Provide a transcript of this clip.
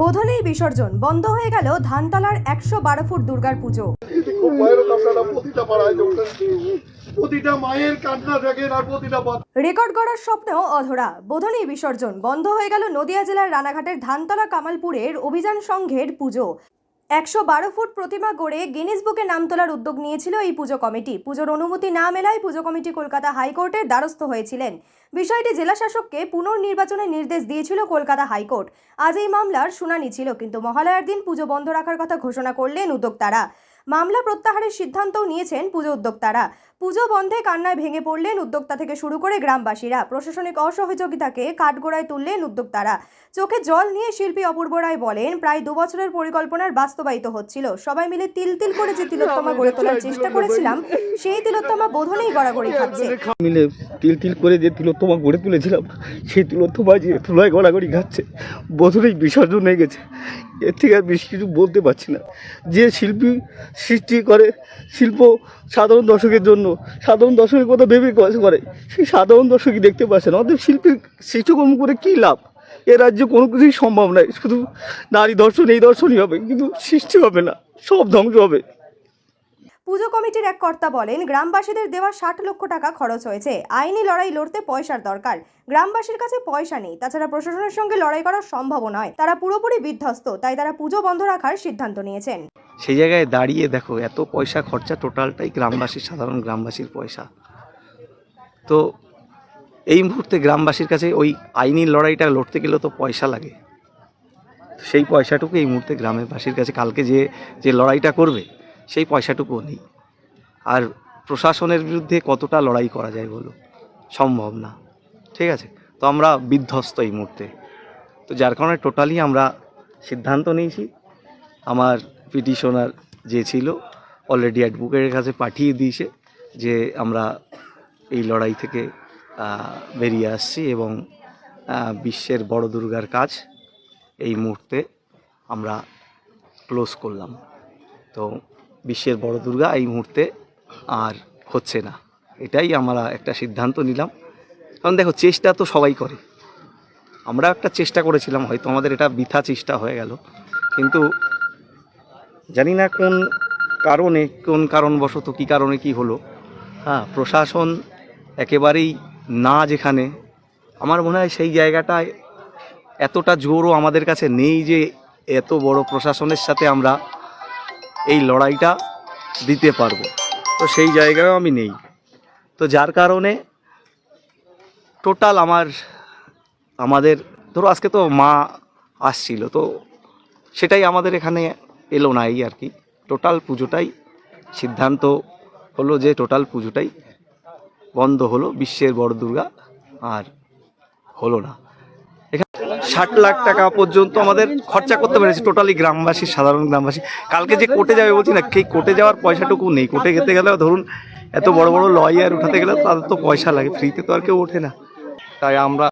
বোধনেই বিসর্জন বন্ধ হয়ে গেল ধানতলার একশো বারো ফুট দুর্গার পুজো। রেকর্ড করার স্বপ্নেও অধরা। বোধনেই বিসর্জন বন্ধ হয়ে গেল নদিয়া জেলার রানাঘাটের ধানতলা কামালপুরের অভিযান সংঘের পুজো। একশো বারো ফুট প্রতিমা গড়ে গিনিস বুকে নাম তোলার উদ্যোগ নিয়েছিল এই পুজো কমিটি। পুজোর অনুমতি না মেলায় পুজো কমিটি কলকাতা হাইকোর্টের দ্বারস্থ হয়েছিলেন। বিষয়টি জেলা শাসককে পুনর্নির্বাচনের নির্দেশ দিয়েছিল কলকাতা হাইকোর্ট। আজ এই মামলার শুনানি ছিল, কিন্তু মহালয়ার দিন পুজো বন্ধ রাখার কথা ঘোষণা করলেন উদ্যোক্তারা। মামলা প্রত্যাহারের সিদ্ধান্তও নিয়েছেন পুজো উদ্যোক্তারা। পুজো বন্ধে কান্নায় ভেঙে পড়লেন উদ্যোক্তা থেকে শুরু করে গ্রামবাসীরা। প্রশাসনিক অসহযোগিতাকে কাঠগোড়ায় তুললেন উদ্যোক্তারা। চোখে জল নিয়ে শিল্পী অপূর্ব রায় বলেন, প্রায় দু বছরের পরিকল্পনার বাস্তবায়িত হচ্ছিল। সবাই মিলে তিল তিল করে যে তিলোত্তমা গড়ে তোলার চেষ্টা করেছিলাম, সেই তিলোত্তমা বোধনেই গড়াগড়ি খাচ্ছে। মিলে তিল তিল করে যে তিলোত্তমা গড়ে তুলেছিলাম, সেই তিলোত্তমা যে তুলায় গড়াগড়ি খাচ্ছে বছরেই বিসর্জন হয়ে গেছে। এর থেকে আর বেশি কিছু বলতে পারছি না। যে শিল্পী সৃষ্টি করে শিল্প সাধারণ দর্শকের জন্য সাধারণ দর্শকের কথা ভেবে কাজ করে। সেই সাধারণ দর্শকই দেখতে পাচ্ছে না। অতএব শিল্পীর সৃষ্টিকর্ম করে কী লাভ? এ রাজ্যে কোনো কিছুই সম্ভব নয়। শুধু নারী দর্শন, এই দর্শনই হবে। কিন্তু সৃষ্টি হবে না। সব ধ্বংস হবে। পুজো কমিটির এক কর্তা বলেন, গ্রামবাসীদের দেওয়া ষাট লক্ষ টাকা খরচ হয়েছে। আইনি লড়াই লড়তে পয়সার দরকার। গ্রামবাসীর কাছে পয়সা নেই। তাছাড়া প্রশাসনের সঙ্গে লড়াই করা সম্ভব নয়। তারা পুরোপুরি বিধ্বস্ত, তাই তারা পুজো বন্ধ রাখার সিদ্ধান্ত নিয়েছেন। সেই জায়গায় দাঁড়িয়ে দেখো, এত পয়সা খরচা টোটালটাই গ্রামবাসীর, সাধারণ গ্রামবাসীর পয়সা। তো এই মুহূর্তে গ্রামবাসীর কাছে ওই আইনি লড়াইটা লড়তে গেলেও তো পয়সা লাগে। সেই পয়সাটুকু এই মুহূর্তে গ্রামের বাসীর কাছে, কালকে যে যে লড়াইটা করবে সেই পয়সাটুকুও নেই। আর প্রশাসনের বিরুদ্ধে কতটা লড়াই করা যায় বলো? সম্ভব না। ঠিক আছে? তো আমরা বিধ্বস্ত এই মুহূর্তে। তো যার কারণে টোটালি আমরা সিদ্ধান্ত নিয়েছি। আমার পিটিশনার যে ছিল অলরেডি অ্যাডভোকেটের কাছে পাঠিয়ে দিয়েছে যে আমরা এই লড়াই থেকে বেরিয়ে আসছি এবং বিশ্বের বড় দুর্গার কাজ এই মুহূর্তে আমরা ক্লোজ করলাম। তো বিশ্বের বড় দুর্গা এই মুহূর্তে আর হচ্ছে না। এটাই আমরা একটা সিদ্ধান্ত নিলাম। কারণ দেখো, চেষ্টা তো সবাই করে। আমরা একটা চেষ্টা করেছিলাম, হয়তো আমাদের এটা বৃথা চেষ্টা হয়ে গেল। কিন্তু জানি না কোন কারণে, কোন কারণবশত কী কারণে কি হলো। হ্যাঁ প্রশাসন একেবারেই না যেখানে। আমার মনে হয় সেই জায়গাটায় এতটা জোরও আমাদের কাছে নেই যে এত বড় প্রশাসনের সাথে আমরা এই লড়াইটা দিতে পারব। তো সেই জায়গায়ও আমি নেই। তো যার কারণে টোটাল আমার, আমাদের, ধরো আজকে তো মা আসছিল, তো সেটাই আমাদের এখানে এলো না এই আর কি। টোটাল পুজোটাই সিদ্ধান্ত হলো যে টোটাল পুজোটাই বন্ধ হলো, বিশ্বের বড় দুর্গা আর হলো না। ষাট লাখ টাকা পর্যন্ত আমাদের খরচা করতে পেরেছি, টোটালি গ্রামবাসী, সাধারণ গ্রামবাসী। কালকে যে কোর্টে যাবে বলছি না সেই কোর্টে যাওয়ার পয়সাটুকু নেই। কোর্টে যেতে গেলে ধরুন, এত বড় বড় লয়ার উঠাতে গেলে তাদের তো পয়সা লাগে ফ্রিতে তো আর কেউ ওঠে না। তাই আমরা